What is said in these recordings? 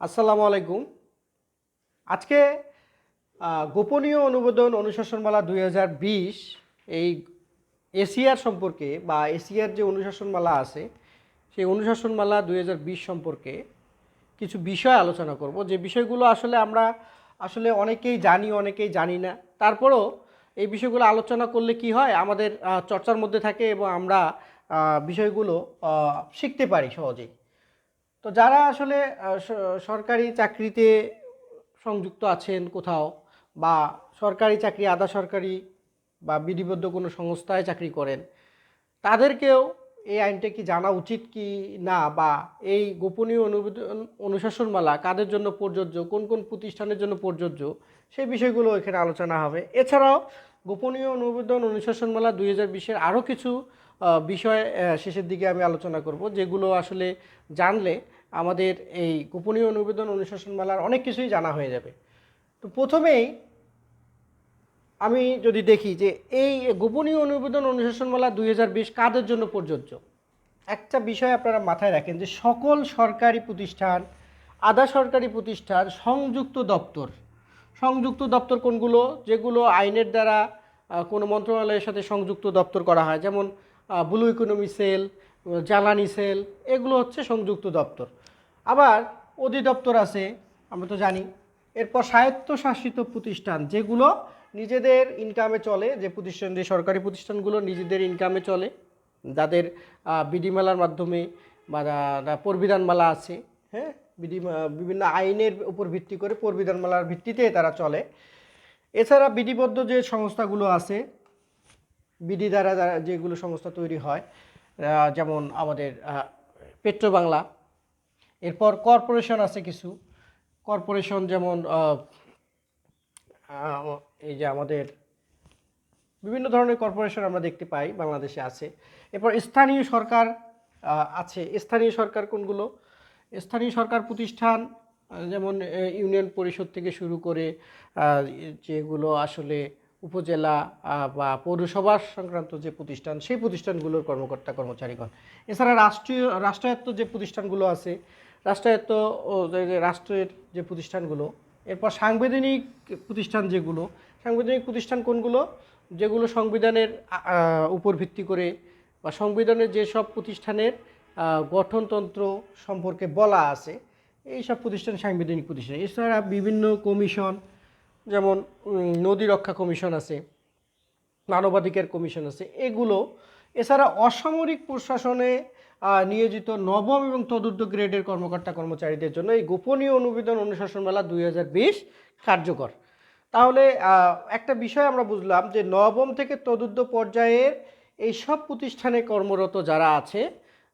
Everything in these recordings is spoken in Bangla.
আসসালামু আলাইকুম। আজকে গোপনীয় অনুমোদন অনুশাসনমালা দুই হাজার বিশ, এই এশিয়ার সম্পর্কে বা এশিয়ার যে অনুশাসনমালা আছে, সেই অনুশাসনমালা দুই হাজার বিশ সম্পর্কে কিছু বিষয় আলোচনা করব। যে বিষয়গুলো আসলে আমরা আসলে অনেকেই জানি অনেকেই জানি না। তারপরেও এই বিষয়গুলো আলোচনা করলে কি হয়? আমাদের চর্চার মধ্যে থাকে এবং আমরা বিষয়গুলো শিখতে পারি সহজেই। তো যারা আসলে সরকারি চাকরিতে সংযুক্ত আছেন কোথাও বা সরকারি চাকরি, আধা সরকারি বা বিধিবদ্ধ কোনো সংস্থায় চাকরি করেন, তাদেরকেও এই আইনটা কি জানা উচিত কি না বা এই গোপনীয় অনুবেদন অনুশাসনমালা কাদের জন্য প্রযোজ্য, কোন কোন প্রতিষ্ঠানের জন্য প্রযোজ্য, সেই বিষয়গুলো এখানে আলোচনা হবে। এছাড়াও গোপনীয় অনুবেদন অনুশাসনমালা দুই হাজার বিশের আরও কিছু বিষয় শেষের দিকে আমি আলোচনা করব, যেগুলো আসলে জানলে আমাদের এই গোপনীয় অনুবেদন অনুশাসনমালার অনেক কিছুই জানা হয়ে যাবে। তো প্রথমেই আমি যদি দেখি যে এই গোপনীয় অনুবেদন অনুশাসনমালা দুই হাজার বিশ কাদের জন্য প্রযোজ্য? একটা বিষয় আপনারা মাথায় রাখেন যে সকল সরকারি প্রতিষ্ঠান, আধা সরকারি প্রতিষ্ঠান, সংযুক্ত দপ্তর। সংযুক্ত দপ্তর কোনগুলো? যেগুলো আইনের দ্বারা কোনো মন্ত্রণালয়ের সাথে সংযুক্ত দপ্তর করা হয়। যেমন ব্লু ইকোনমি সেল জ্বালানি সেল এগুলো হচ্ছে সংযুক্ত দপ্তর। আবার অধিদপ্তর আছে আমরা তো জানি। এরপর স্বায়ত্তশাসিত প্রতিষ্ঠান যেগুলো নিজেদের ইনকামে চলে যে প্রতিষ্ঠান যে সরকারি প্রতিষ্ঠানগুলো নিজেদের ইনকামে চলে যাদের আহ, বিধিমালার মাধ্যমে বা পরবিধানমালা আছে হ্যাঁ? বিধি বিভিন্ন আইনের উপর ভিত্তি করে পরবিধানমালার ভিত্তিতে তারা চলে। এছাড়া বিধিবদ্ধ যে সংস্থাগুলো আছে বিধি দ্বারা যারা যেগুলো সংস্থা তৈরি হয় যেমন আমাদের পেট্রো বাংলা এরপর কর্পোরেশন আছে কিছু। কর্পোরেশন যেমন এই যে আমাদের বিভিন্ন ধরনের কর্পোরেশন আমরা দেখতে পাই, বাংলাদেশে আছে। এরপর স্থানীয় সরকার আছে। স্থানীয় সরকার কোনগুলো? স্থানীয় সরকার প্রতিষ্ঠান যেমন ইউনিয়ন পরিষদ থেকে শুরু করে যেগুলো আসলে উপজেলা বা পৌরসভা সংক্রান্ত যে প্রতিষ্ঠান, সেই প্রতিষ্ঠানগুলোর কর্মকর্তা, কর্মচারীগণ। এছাড়া রাষ্ট্রীয়, রাষ্ট্রায়ত্ত যে প্রতিষ্ঠানগুলো আছে, রাষ্ট্রায়ত্ত রাষ্ট্রের যে প্রতিষ্ঠানগুলো, এরপর সাংবিধানিক প্রতিষ্ঠান যেগুলো, সাংবিধানিক প্রতিষ্ঠান কোনগুলো? যেগুলো সংবিধানের উপর ভিত্তি করে বা সংবিধানের যেসব প্রতিষ্ঠানের গঠনতন্ত্র সম্পর্কে বলা আছে, এই সব প্রতিষ্ঠান সাংবিধানিক প্রতিষ্ঠান। এছাড়া বিভিন্ন কমিশন যেমন নদী রক্ষা কমিশন আছে, মানবাধিকার কমিশন আছে, এগুলো, এছাড়া অসামরিক প্রশাসনে নিয়োজিত নবম এবং তদুর্ধ গ্রেডের কর্মকর্তা কর্মচারীদের জন্য এই গোপনীয় অনুবেদন অনুশাসন মেলা দুই হাজার বিশ কার্যকর। তাহলে একটা বিষয় আমরা বুঝলাম যে নবম থেকে তদুর্ধ পর্যায়ের এই সব প্রতিষ্ঠানে কর্মরত যারা আছে,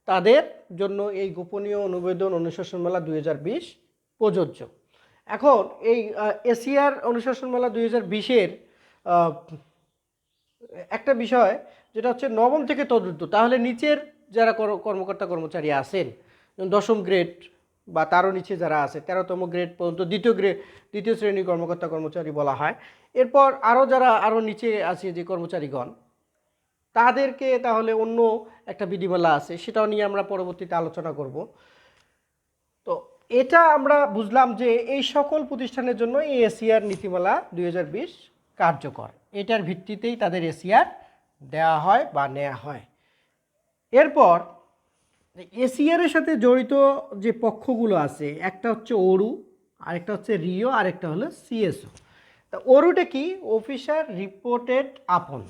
তাদের জন্য এই গোপনীয় অনুবেদন অনুশাসন মেলা দুই হাজার বিশ প্রযোজ্য। এখন এই এশিয়ার অনুশাসন মেলা দুই হাজার বিশের একটা বিষয় যেটা হচ্ছে নবম থেকে তদুর্ধ তাহলে নিচের যারা কর- কর্মকর্তা কর্মচারী আছেন দশম গ্রেড বা তারও নিচে যারা আছে, তেরোতম গ্রেড পর্যন্ত দ্বিতীয় গ্রেড দ্বিতীয় শ্রেণির কর্মকর্তা কর্মচারী বলা হয়। এরপর আরও যারা আরও নিচে আছে যে কর্মচারীগণ, তাদেরকে তাহলে অন্য একটা বিধিমালা আছে, সেটাও নিয়ে আমরা পরবর্তীতে আলোচনা করব। তো এটা আমরা বুঝলাম যে এই সকল প্রতিষ্ঠানের জন্য এই এশিয়ার নীতিমালা দু হাজার বিশ কার্যকর। এটার ভিত্তিতেই তাদের এশিয়ার দেওয়া হয় বা নেওয়া হয়। এরপর এশিয়ারের সাথে জড়িত যে পক্ষগুলো আছে, একটা হচ্ছে ওরু, আরেকটা হচ্ছে রিও, আরেকটা হলো সিএসও। তা ওরুটা কি? অফিসার রিপোর্টেড আপন।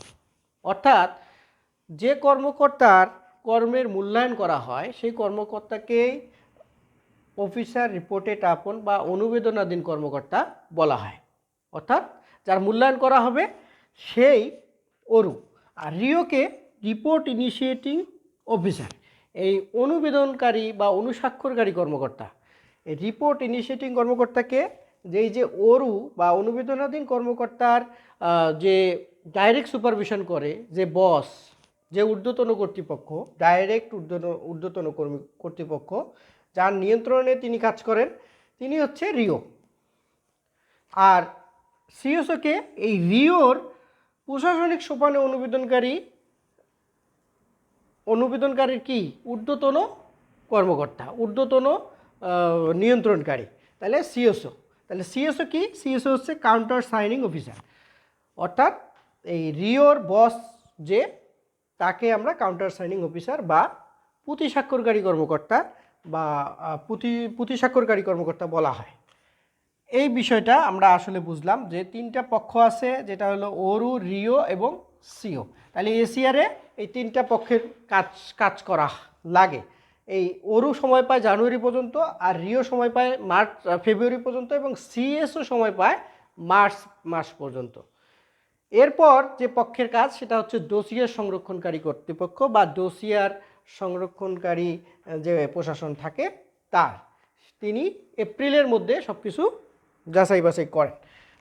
অর্থাৎ যে কর্মকর্তার কর্মের মূল্যায়ন করা হয়, সেই কর্মকর্তাকেই অফিসার রিপোর্টেড আপন বা অনুবেদনাধীন কর্মকর্তা বলা হয়। অর্থাৎ যার মূল্যায়ন করা হবে সেই অরু। আর রিওকে রিপোর্ট ইনিশিয়েটিং অফিসার এই অনুবেদনকারী বা অনুস্বাক্ষরকারী কর্মকর্তা। এই রিপোর্ট ইনিশিয়েটিং কর্মকর্তাকে যেই যে অরু বা অনুবেদনাধীন কর্মকর্তার যে ডাইরেক্ট সুপারভিশন করে, যে বস যে ঊর্ধ্বতন কর্তৃপক্ষ ডাইরেক্ট ঊর্ধ্বতন ঊর্ধ্বতন কর্মী, কর্তৃপক্ষ যার নিয়ন্ত্রণে তিনি কাজ করেন, তিনি হচ্ছে রিও। আর সিএসওকে এই রিওর প্রশাসনিক সোপানে অনুবেদনকারী অনুবেদনকারীর কি? ঊর্ধ্বতন কর্মকর্তা, ঊর্ধ্বতন নিয়ন্ত্রণকারী, তাহলে সিএসও তাহলে সিএসও কি? সিএসও হচ্ছে কাউন্টার সাইনিং অফিসার অর্থাৎ এই রিওর বস যে, তাকে আমরা কাউন্টার সাইনিং অফিসার বা পুঁতি স্বাক্ষরকারী কর্মকর্তা বা পুঁথি পুঁতি স্বাক্ষরকারী কর্মকর্তা বলা হয়। এই বিষয়টা আমরা আসলে বুঝলাম যে তিনটা পক্ষ আছে, যেটা হলো ওরু, রিও এবং সিও। তাহলে এসিআরে এই তিনটা পক্ষের কাজ কাজ করা লাগে। এই ওরু সময় পায় জানুয়ারি পর্যন্ত আর রিও সময় পায় মার্চ ফেব্রুয়ারি পর্যন্ত এবং সিএসও সময় পায় মার্চ মাস পর্যন্ত। এরপর যে পক্ষের কাজ সেটা হচ্ছে ডোসিয়ার সংরক্ষণকারী কর্তৃপক্ষ বা ডোসিয়ার সংরক্ষণকারী যে প্রশাসন থাকে তার, তিনি এপ্রিলের মধ্যে সব কিছু যাচাই বাছাই করেন।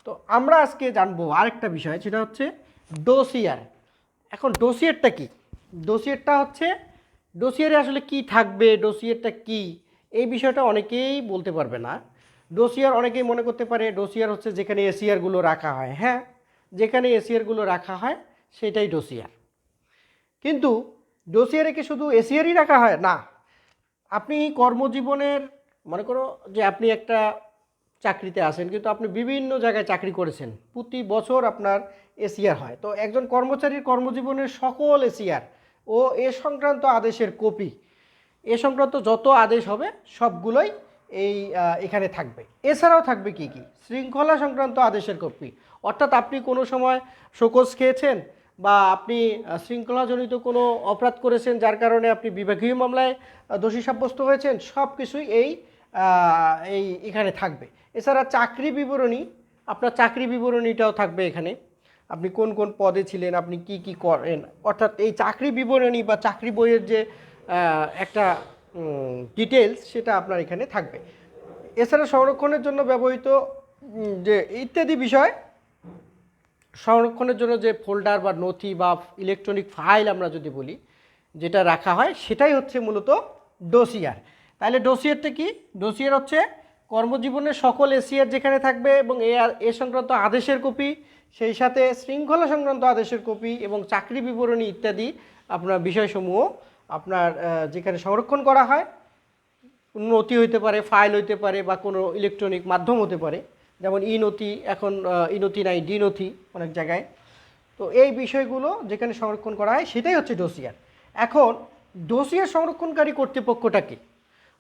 তো আমরা আজকে জানব আরেকটা বিষয়, সেটা হচ্ছে ডোসিয়ার এখন ডোসিয়ারটা কি? ডোসিয়ারটা হচ্ছে ডোসিয়ারে আসলে কি থাকবে ডোসিয়ারটা কি? এই বিষয়টা অনেকেই বলতে পারবে না। ডোসিয়ার অনেকেই মনে করতে পারে ডোসিয়ার হচ্ছে যেখানে এসিআরগুলো রাখা হয়। হ্যাঁ যেখানে এসিআরগুলো রাখা হয়, সেটাই ডোসিয়ার কিন্তু ডোসিয়ারে কি শুধু এসিআরই রাখা হয়? না। আপনি কর্মজীবনের, মনে করো যে আপনি একটা চাকরিতে আসেন কিন্তু আপনি বিভিন্ন জায়গায় চাকরি করেছেন। প্রতি বছর আপনার এসিআর হয়। তো একজন কর্মচারীর কর্মজীবনের সকল এসিআর ও এ সংক্রান্ত আদেশের কপি এ সংক্রান্ত যত আদেশ হবে, সবগুলোই এই এখানে থাকবে। এছাড়াও থাকবে কি কি? শৃঙ্খলা সংক্রান্ত আদেশের কপি অর্থাৎ আপনি কোনো সময় শোকজ খেয়েছেন বা আপনি শৃঙ্খলাজনিত কোনো অপরাধ করেছেন যার কারণে আপনি বিভাগীয় মামলায় দোষী সাব্যস্ত হয়েছেন, সব কিছুই এই এই এখানে থাকবে। এছাড়া চাকরি বিবরণী, আপনার চাকরি বিবরণীটাও থাকবে এখানে। আপনি কোন কোন পদে ছিলেন, আপনি কি কি করেন? অর্থাৎ এই চাকরি বিবরণী বা চাকরি বইয়ের যে একটা ডিটেলস সেটা আপনার এখানে থাকবে। এছাড়া সংরক্ষণের জন্য ব্যবহৃত যে ইত্যাদি বিষয় সংরক্ষণের জন্য যে ফোল্ডার বা নথি বা ইলেকট্রনিক ফাইল আমরা যদি বলি, যেটা রাখা হয়, সেটাই হচ্ছে মূলত ডোসিয়ার। তাহলে ডোসিয়ারটা কি? ডোসিয়ার হচ্ছে কর্মজীবনের সকল এসিয়ার যেখানে থাকবে এবং এ আর, এ সংক্রান্ত আদেশের কপি, সেই সাথে শৃঙ্খলা সংক্রান্ত আদেশের কপি এবং চাকরি বিবরণী ইত্যাদি আপনার বিষয়সমূহ আপনার যেখানে সংরক্ষণ করা হয়। নথি হইতে পারে, ফাইল হইতে পারে বা কোনো ইলেকট্রনিক মাধ্যম হতে পারে। যেমন ই নথি, এখন ই নথি নাই, ডি নথি অনেক জায়গায়। তো এই বিষয়গুলো যেখানে সংরক্ষণ করা হয়, সেটাই হচ্ছে ডোসিয়ার। এখন, ডোসিয়ার সংরক্ষণকারী কর্তৃপক্ষটা কি?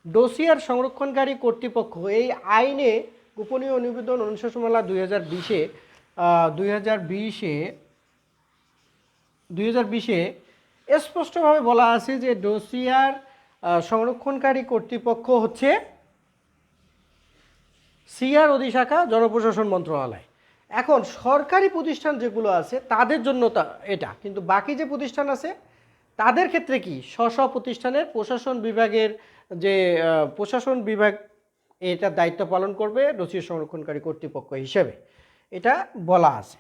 ডোসিয়ার সংরক্ষণকারী কর্তৃপক্ষ এই আইনে গোপনীয় নিবেদন অনুশাসনমালা দুই হাজার বিশে দুই হাজার বিশে, দুই হাজার বিশে স্পষ্টভাবে বলা আছে যে ডোসিয়ার সংরক্ষণকারী কর্তৃপক্ষ হচ্ছে সিআর অধিশাখা জনপ্রশাসন মন্ত্রণালয়। এখন সরকারি প্রতিষ্ঠান যেগুলো আছে তাদের জন্য তা এটা। কিন্তু বাকি যে প্রতিষ্ঠান আছে তাদের ক্ষেত্রে কি? স্ব প্রতিষ্ঠানের প্রশাসন বিভাগের যে প্রশাসন বিভাগ এটার দায়িত্ব পালন করবে ডোসিয়ার সংরক্ষণকারী কর্তৃপক্ষ হিসেবে। এটা বলা আছে।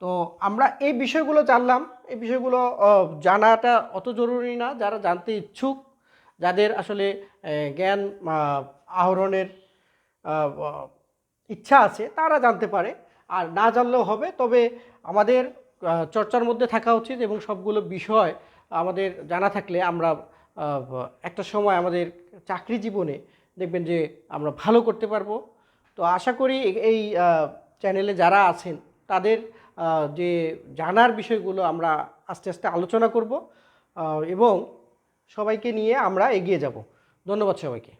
তো আমরা এই বিষয়গুলো জানলাম। এই বিষয়গুলো জানাটা অত জরুরি না। যারা জানতে ইচ্ছুক যাদের আসলে জ্ঞান আহরণের আহ, আহ, ইচ্ছা আছে, তারা জানতে পারে। আর না জানলেও হবে, তবে আমাদের চর্চার মধ্যে থাকা উচিত এবং সবগুলো বিষয় আমাদের জানা থাকলে আমরা একটা সময় আমাদের চাকরি জীবনে দেখবেন যে আমরা ভালো করতে পারব। তো আশা করি এই চ্যানেলে যারা আছেন, তাদের যে জানার বিষয়গুলো আমরা আস্তে আস্তে আলোচনা করব এবং সবাইকে নিয়ে আমরা এগিয়ে যাব। ধন্যবাদ সবাইকে।